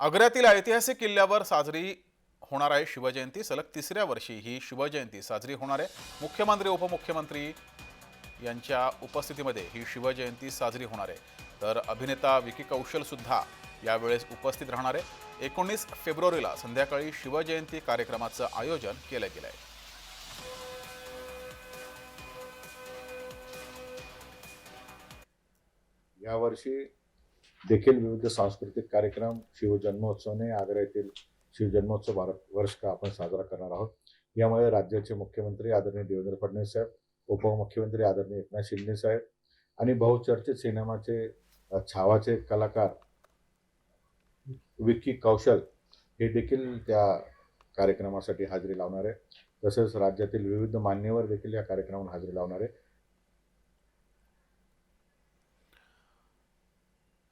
आग्र्यातील ऐतिहासिक किल्ल्यावर साजरी होणार आहे शिवजयंती. सलग तिसऱ्या वर्षी ही शिवजयंती साजरी होणार आहे. मुख्यमंत्री उपमुख्यमंत्री यांच्या उपस्थितीमध्ये ही शिवजयंती साजरी होणार आहे. तर अभिनेता विकी कौशलसुद्धा यावेळेस उपस्थित राहणार आहे. एकोणीस फेब्रुवारीला संध्याकाळी शिवजयंती कार्यक्रमाचं आयोजन केलं गेलं आहे यावर्षी देखील विविध सांस्कृतिक कार्यक्रम शिवजन्मोत्सवने आग्रा येथील शिवजन्मोत्सव भारत वर्ष का आपण साजरा करणार आहोत. यामुळे राज्याचे मुख्यमंत्री आदरणीय देवेंद्र फडणवीस साहेब उपमुख्यमंत्री आदरणीय एकनाथ शिंदे साहेब आणि बहुचर्चित सिनेमाचे छावाचे कलाकार विक्की कौशल हे देखील त्या कार्यक्रमासाठी हजेरी लावणार. आहे तसेच राज्यातील विविध मान्यवर देखील या कार्यक्रमाला हजेरी लावणार. आहे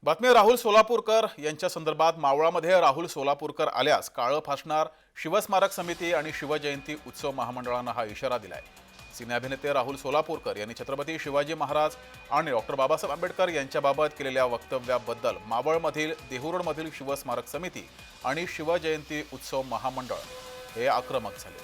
बातमी राहुल सोलापूरकर यांच्या संदर्भात मावळामध्ये राहुल सोलापूरकर आल्यास काळं फासणार शिवस्मारक समिती आणि शिवजयंती उत्सव महामंडळानं हा इशारा दिलाय. सिनेअभिनेते राहुल सोलापूरकर यांनी छत्रपती शिवाजी महाराज आणि डॉक्टर बाबासाहेब आंबेडकर यांच्याबाबत केलेल्या वक्तव्याबद्दल मावळमधील देहुरोडमधील शिवस्मारक समिती आणि शिवजयंती उत्सव महामंडळ हे आक्रमक झाले.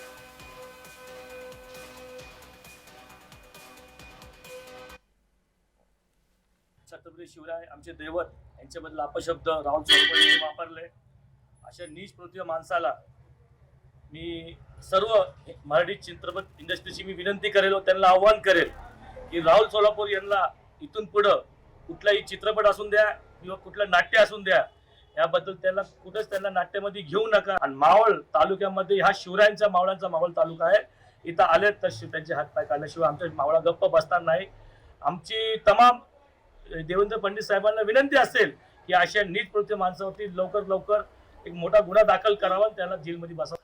छत्रपती शिवराय आमचे दैवत यांच्याबद्दल अपशब्द राहुल चौधरी वापरले. अशा नीच पृथ्वी माणसाला मी सर्व मराठी चित्रपट इंडस्ट्रीची मी विनंती करेल व त्यांना आव्हान करेल की राहुल सोलापूर यांना इथून पुढं कुठलाही चित्रपट असून द्या किंवा कुठलं नाट्य असून द्या याबद्दल त्यांना कुठंच त्यांना नाट्यामध्ये घेऊ नका. आणि मावळ तालुक्यामध्ये हा शिवरायांचा मावळांचा मावळ तालुका आहे. इथं आले तर त्यांचे हातपाय काढल्याशिवाय आमच्या मावळा गप्प बसणार नाही. आमची तमाम देवेंद्र फडणवीस साहेबांना विनंती असेल की अशा नीट प्रवृत्ती माणसावरती लवकर लवकर एक मोठा गुन्हा दाखल करावा आणि त्याला जेलमध्ये बसावा.